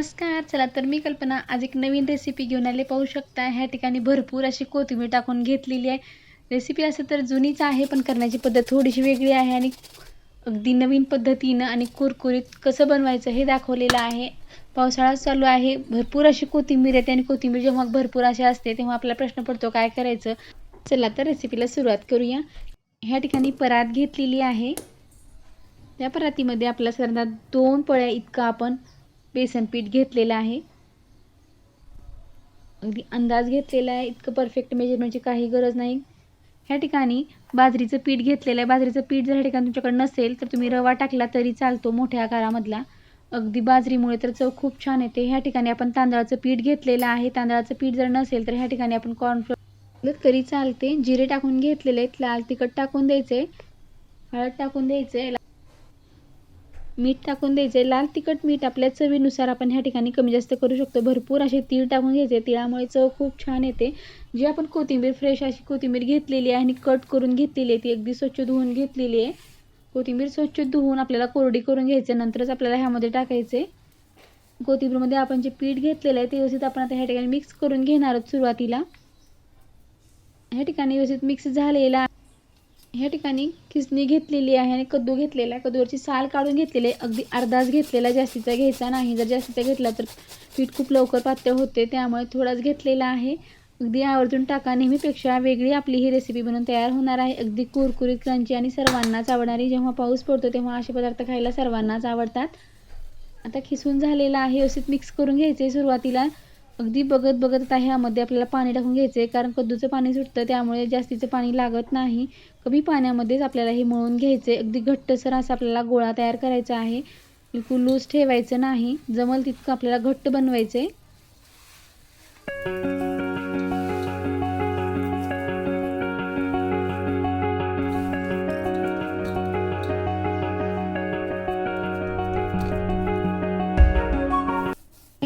नमस्कार चला तर मी कल्पना आज एक नवीन रेसिपी घेऊन आले. पाहू शकता ह्या ठिकाणी भरपूर अशी कोथिंबीर टाकून घेतलेली आहे. रेसिपी असं तर जुनीच आहे पण करण्याची पद्धत थोडीशी वेगळी आहे आणि अगदी नवीन पद्धतीनं आणि कुरकुरीत कसं बनवायचं हे दाखवलेलं आहे. पावसाळा चालू आहे भरपूर अशी कोथिंबीर येते आणि कोथिंबीर जेव्हा भरपूर अशी असते तेव्हा आपला प्रश्न पडतो काय करायचं? चला तर रेसिपीला सुरुवात करूया. ह्या ठिकाणी परात घेतलेली आहे. त्या परातीमध्ये आपल्या साधारणतः दोन पळ्या इतकं आपण बेसन पीठ घेतलेलं आहे. अगदी अंदाज घेतलेला आहे. इतकं परफेक्ट मेजरमेंटची काही गरज नाही. ह्या ठिकाणी बाजरीचं पीठ घेतलेलं आहे. बाजरीचं पीठ जर ह्या ठिकाणी तुमच्याकडे नसेल तर तुम्ही रवा टाकला तरी चालतो मोठ्या आकारामधला. अगदी बाजरीमुळे तर चव खूप छान येते. ह्या ठिकाणी आपण तांदळाचं पीठ घेतलेलं आहे. तांदळाचं पीठ जर नसेल तर ह्या ठिकाणी आपण कॉर्नफ्लोअर तरी चालते. जिरे टाकून घेतलेले आहेत. लाल तिखट टाकून द्यायचे. हळद टाकून द्यायचे. मीठ टाकून द्यायचे लाल तिखट मीठ आपल्या चवीनुसार आपण ह्या ठिकाणी कमी जास्त करू शकतो. भरपूर असे तीळ टाकून घ्यायचे. तिळामुळे चव खूप छान येते. जी आपण कोथिंबीर फ्रेश अशी कोथिंबीर घेतलेली आहे आणि कट करून घेतलेली आहे ती अगदी स्वच्छ धुवून घेतलेली आहे. कोथिंबीर स्वच्छ धुवून आपल्याला कोरडी करून घ्यायचे नंतरच आपल्याला ह्यामध्ये टाकायचे कोथिंबीरमध्ये आपण जे पीठ घेतलेलं आहे ते व्यवस्थित आपण आता ह्या ठिकाणी मिक्स करून घेणार आहोत सुरुवातीला. ह्या ठिकाणी व्यवस्थित मिक्स झालेला ह्या ठिकाणी खिसणी घेतलेली आहे आणि कद्दू घेतलेला आहे. कद्दूवरची साल काढून घेतलेली आहे. अगदी अर्धाच घेतलेला जास्तीचा घ्यायचा नाही. जर जास्तीचा घेतला तर पीठ खूप लवकर पातळ होते. त्यामुळे थोडाच घेतलेला आहे. अगदी आवर्जून टाका. नेहमीपेक्षा वेगळी आपली ही रेसिपी बनवून तयार होणार आहे. अगदी कुरकुरीत क्रंची आणि सर्वांनाच आवडणारी. जेव्हा पाऊस पडतो तेव्हा असे पदार्थ खायला सर्वांनाच आवडतात. आता खिसून झालेला आहे. व्यवस्थित मिक्स करून घ्यायचे. सुरुवातीला अगदी बघत बघत आता ह्यामध्ये आपल्याला पाणी टाकून घ्यायचं आहे कारण कद्दूचं पाणी सुटतं त्यामुळे जास्तीचं पाणी लागत नाही. कमी पाण्यामध्येच आपल्याला हे मळून घ्यायचं आहे अगदी घट्टसर असा आपल्याला गोळा तयार करायचा आहे. बिलकुल लूज ठेवायचं नाही. जमल तितकं आपल्याला घट्ट बनवायचं आहे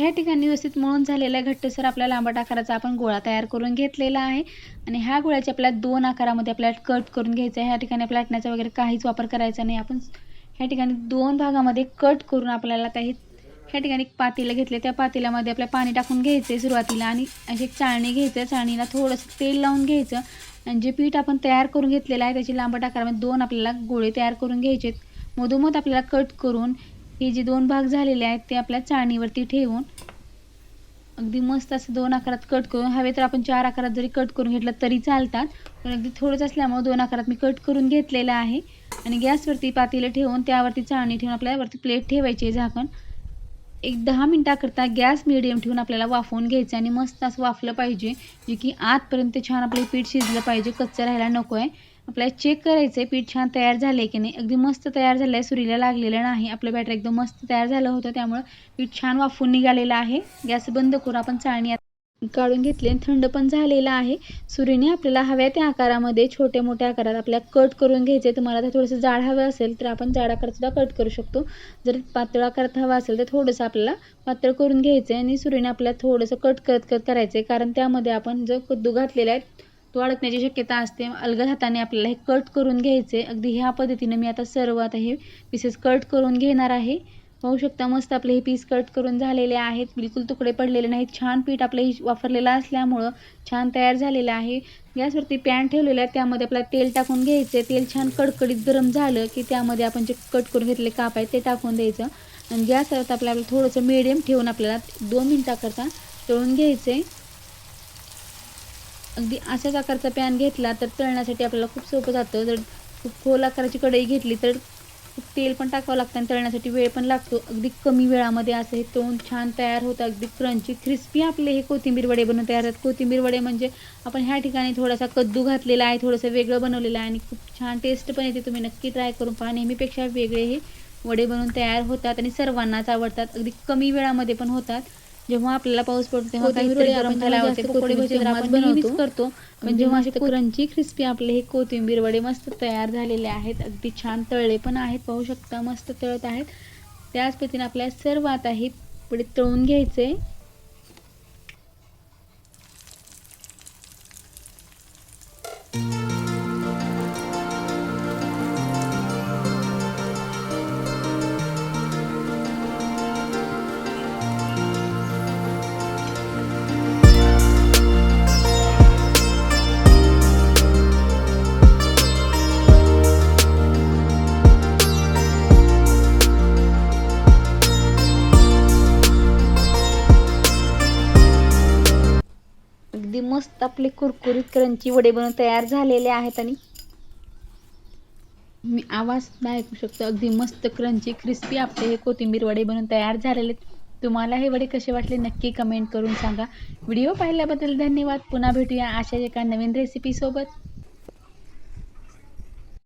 ह्या ठिकाणी व्यवस्थित मळून झालेला आहे घट्टसर आपल्या लांबट आकाराचा आपण गोळा तयार करून घेतलेला आहे. आणि ह्या गोळ्याचे आपल्याला दोन आकारामध्ये आपल्याला कट करून घ्यायचं आहे. ह्या ठिकाणी आपल्या लाटण्याचा वगैरे काहीच वापर करायचा नाही. आपण ह्या ठिकाणी दोन भागामध्ये कट करून आपल्याला काही ह्या ठिकाणी एक पातेलं घेतले त्या पातेल्यामध्ये आपल्या पाणी टाकून घ्यायचं आहे सुरुवातीला आणि अशी एक चाळणी घ्यायचं. चाळणीला थोडंसं तेल लावून घ्यायचं. आणि जे पीठ आपण तयार करून घेतलेलं आहे त्याची लांबट आकारामध्ये दोन आपल्याला गोळे तयार करून घ्यायचे मधोमध आपल्याला कट करून हे जे दोन भाग झालेले आहेत ते आपल्या चाळणीवरती ठेवून अगदी मस्त असं दोन आकारात कट करून हवे तर आपण चार आकारात जरी कट करून घेतलं तरी चालतात पण अगदी थोडंच असल्यामुळे दोन आकारात मी कट करून घेतलेलं आहे. आणि गॅसवरती पातेलं ठेवून त्यावरती चाळणी ठेवून आपल्यावरती प्लेट ठेवायची आहे झाकण. एक दहा मिनटाकरता गॅस मिडियम ठेवून आपल्याला वाफवून घ्यायचं आणि मस्त असं वाफलं पाहिजे जे की आतपर्यंत छान आपलं पीठ शिजलं पाहिजे कच्चं राहायला नको आहे. आपल्याला चेक करायचं आहे पीठ छान तयार झालं आहे की नाही? अगदी मस्त तयार झालं आहे सुरीला लागलेलं नाही. आपलं बॅटर एकदम मस्त तयार झालं होतं त्यामुळं पीठ छान वाफून निघालेलं आहे. गॅस बंद करून आपण चाळणी काढून घेतली आणि थंड पण झालेलं आहे. सुरीने आपल्याला हव्या त्या आकारामध्ये छोट्या मोठ्या आकारात आपल्या कट करून घ्यायचे. तुम्हाला तर थोडंसं जाड हवं असेल तर आपण जाड आकारात सुद्धा कट करू शकतो. जर पातळ आकारात हवा असेल तर थोडंसं आपल्याला पातळ करून घ्यायचं आहे आणि सुरीने आपल्याला थोडंसं कट करत करत करायचं आहे कारण त्यामध्ये आपण जो कद्दू घातलेला आहे तो अडकण्याची शक्यता असते. अलगद हाताने आपल्याला हे कट करून घ्यायचे. अगदी ह्या पद्धतीनं मी आता सर्व आता हे पीसेस कट करून घेणार आहे. पाहू शकता मस्त आपले हे पीस कट करून झालेले आहेत. बिलकुल तुकडे पडलेले नाहीत. छान पीठ आपलं हे वापरलेलं असल्यामुळं छान तयार झालेलं आहे. गॅसवरती पॅन ठेवलेलं आहे. त्यामध्ये आपल्याला तेल टाकून घ्यायचं. तेल छान कडकडीत गरम झालं की त्यामध्ये आपण जे कट करून घेतले काप आहे ते टाकून द्यायचं. आणि गॅसवर आपल्याला थोडंसं मिडियम ठेवून आपल्याला दोन मिनटाकरता तळून घ्यायचं आहे अगदी अशाच आकारचा पॅन घेतला तर तळण्यासाठी आपल्याला खूप सोपं जातं. जर खूप खोल आकाराची कढई घेतली तर खूप तेल पण टाकावं लागतं आणि तळण्यासाठी वेळ पण लागतो. अगदी कमी वेळामध्ये असं हे तोंड छान तयार होतं. अगदी क्रंची क्रिस्पी आपले हे कोथिंबीर वडे बनवून तयार होतात. कोथिंबीर वडे म्हणजे आपण ह्या ठिकाणी थोडासा कद्दू घातलेला आहे थोडंसं वेगळं बनवलेलं आहे आणि खूप छान टेस्ट पण येते. तुम्ही नक्की ट्राय करून पहा. नेहमीपेक्षा वेगळे हे वडे बनवून तयार होतात आणि सर्वांनाच आवडतात. अगदी कमी वेळामध्ये पण होतात. जेव्हा आपल्याला पाऊस पडतो तेव्हा काहीतरी गरम खायला आवडते पकोडे भजी आपण नेहमीच करतो. पण जेव्हा असे क्रंची क्रिस्पी आपले हे कोथिंबीर वडे मस्त तयार झालेले आहेत. अगदी छान तळले पण आहेत पाहू शकता मस्त तळत आहेत. त्याच पद्धतीने आपल्याला सर्व आता हे पुढे तळून घ्यायचे. अगदी मस्त आपले कुरकुरीत क्रंची वडे बनवून तयार झालेले आहेत आणि मी आवाज नाही ऐकू शकतो. अगदी मस्त क्रंची क्रिस्पी आपले हे कोथिंबीर वडे बनवून तयार झालेले आहेत. तुम्हाला हे वडे कसे वाटले नक्की कमेंट करून सांगा. व्हिडिओ पाहिल्याबद्दल धन्यवाद. पुन्हा भेटूया अशाच एका नवीन रेसिपीसोबत